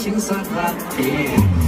신사답게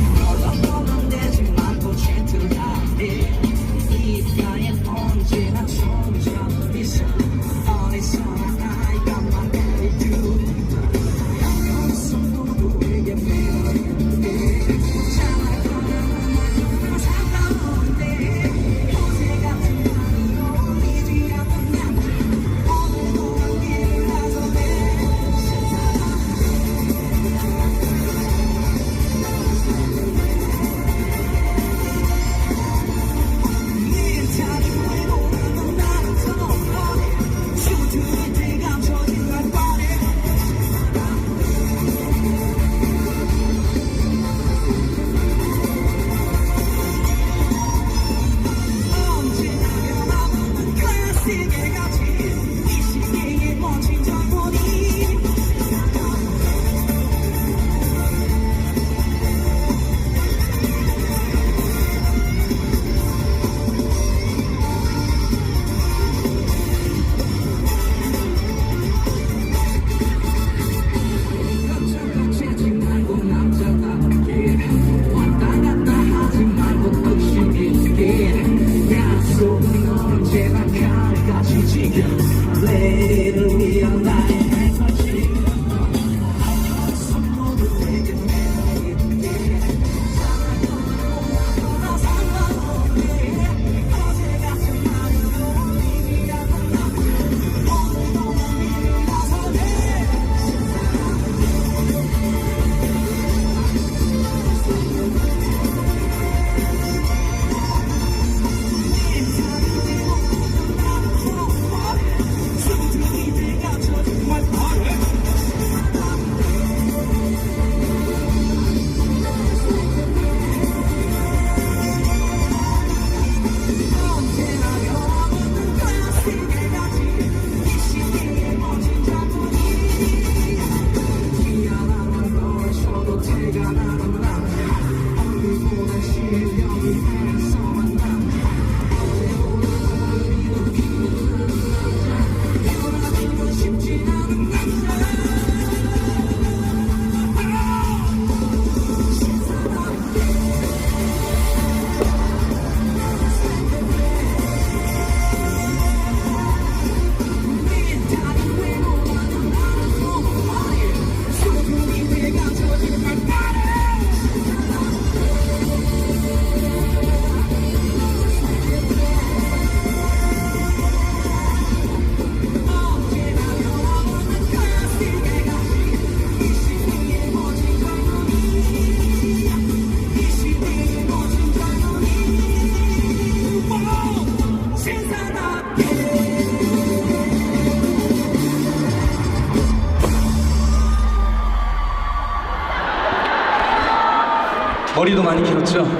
머리도 많이 길었죠?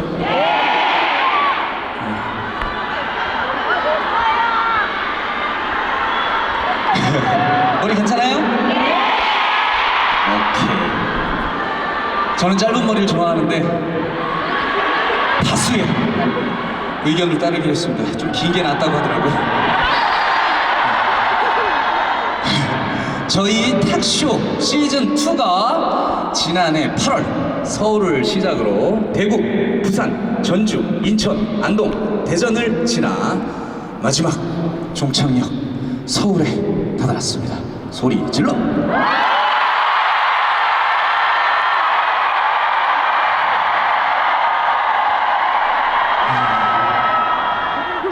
머리 괜찮아요? 오케이. 저는 짧은 머리를 좋아하는데 다수의 의견을 따르기로 했습니다. 좀 길게 낫다고 하더라고요. 저희 탁쇼 시즌 2가 지난해 8월 서울을 시작으로 대구, 부산, 전주, 인천, 안동, 대전을 지나 마지막 종착역 서울에 다다랐습니다. 소리 질러!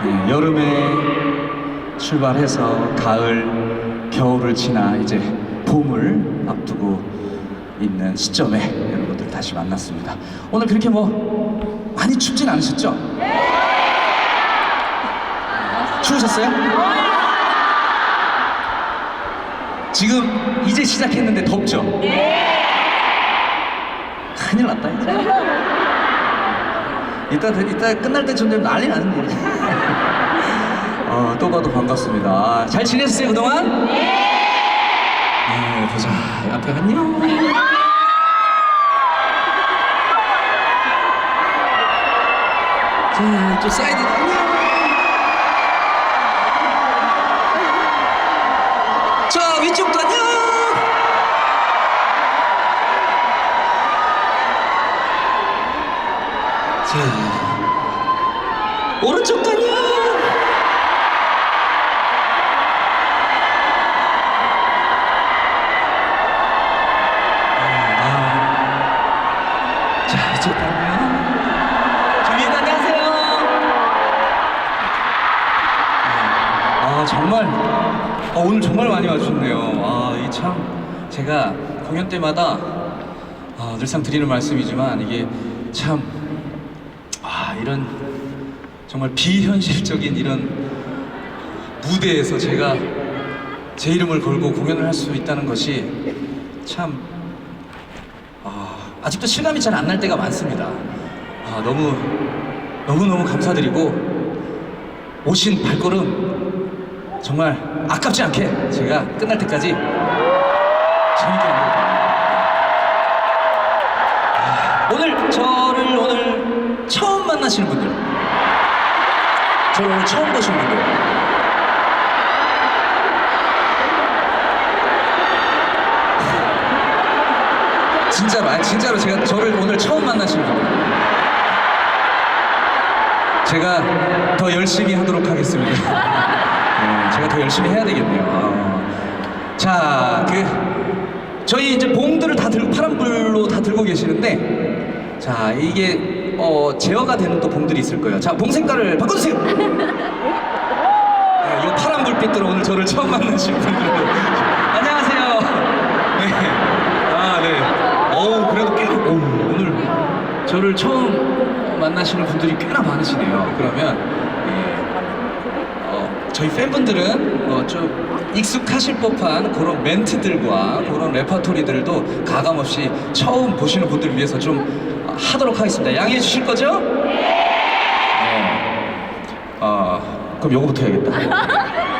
네, 여름에 출발해서 가을, 겨울을 지나 이제 봄을 앞두고 있는 시점에 여러분들 다시 만났습니다. 오늘 그렇게 뭐 많이 춥진 않으셨죠? 추우셨어요? 지금 이제 시작했는데 덥죠? 큰일 났다 이제. 이따 이따 끝날 때쯤 되면 난리 나는 일이야. 어, 또 봐도 반갑습니다. 잘 지냈어요 그동안? 네. 보자. 앞에 안녕. 자, 또 사이드 안녕. 자, 위쪽도 안녕. 자, 오른쪽 다리요. 아 정말 아, 오늘 정말 많이 와주셨네요. 아이 참 제가 공연 때마다 아, 늘상 드리는 말씀이지만 이게 참 아, 이런 정말 비현실적인 이런 무대에서 제가 제 이름을 걸고 공연을 할 수 있다는 것이 참 아, 아직도 실감이 잘 안 날 때가 많습니다. 아, 너무 너무 너무 감사드리고 오신 발걸음 정말 아깝지 않게 제가 끝날 때까지 재밌게 만들어 아, 오늘 저를 오늘 처음 만나시는 분들 저를 오늘 처음 보시는 분들. 진짜로 진짜로 제가 저를 오늘 처음 만나시는 분들. 제가 더 열심히 하도록 하겠습니다. 네, 제가 더 열심히 해야 되겠네요. 어. 자, 그 저희 이제 봉들을 다 들고 파란불로 다 들고 계시는데, 자 이게 어, 제어가 되는 또 봉들이 있을 거예요. 자, 봉 색깔을 바꿔주세요. 네, 이 파란 불빛으로 오늘 저를 처음 만나신 분들 안녕하세요. 네. 아, 네. 어우, 그래도 꽤, 어우, 오늘 저를 처음 만나시는 분들이 꽤나 많으시네요. 그러면, 저희 팬분들은 어, 좀 익숙하실 법한 그런 멘트들과 그런 레퍼토리들도 가감없이 처음 보시는 분들을 위해서 좀 하도록 하겠습니다. 양해해 주실 거죠? 네. 어, 그럼 요거부터 해야겠다.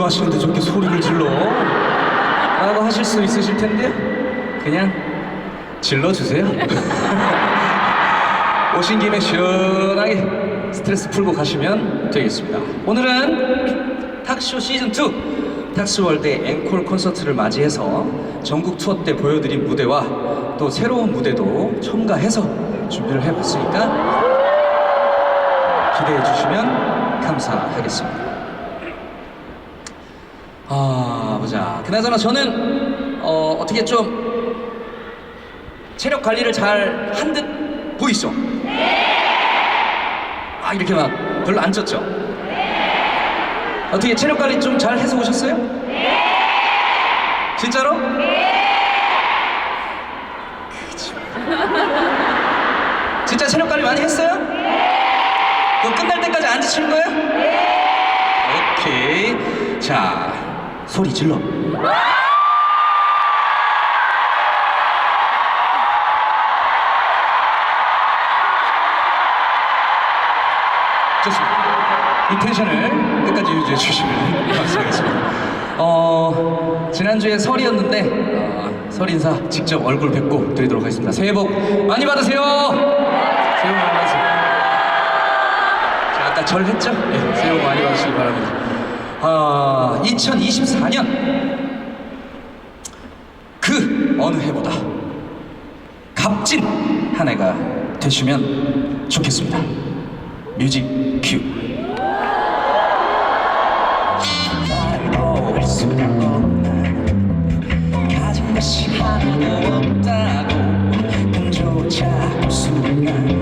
마시는데 저렇게 소리를 질러? 라고 하실 수 있으실 텐데 그냥 질러주세요. 오신 김에 시원하게 스트레스 풀고 가시면 되겠습니다. 오늘은 탁쇼 시즌2 탁스월드의 앵콜 콘서트를 맞이해서 전국 투어 때 보여드린 무대와 또 새로운 무대도 첨가해서 준비를 해봤으니까 기대해 주시면 감사하겠습니다. 아, 보자. 그나저나 저는 어, 어떻게 좀 체력 관리를 잘 한 듯 보이죠? 아, 이렇게 막 별로 안 쪘죠? 어떻게 체력 관리 좀 잘 해서 오셨어요? 진짜로? 그치. 진짜 체력 관리 많이 했어요? 그럼 끝날 때까지 안 지치는 거예요? 오케이. 자, 소리 질러. 좋습니다. 이 텐션을 끝까지 유지해 주시면 감사하겠습니다. 어, 지난주에 설이었는데, 어, 설 인사 직접 얼굴 뵙고 드리도록 하겠습니다. 새해 복 많이 받으세요! 새해 복 많이 받으세요. 자, 아까 절 했죠? 네, 새해 복 많이 받으시기 바랍니다. 어, 2024년 그 어느 해보다 값진 한 해가 되시면 좋겠습니다. 뮤직 큐. 가진 것이 하나도 없다고 꿈조차 볼수 없나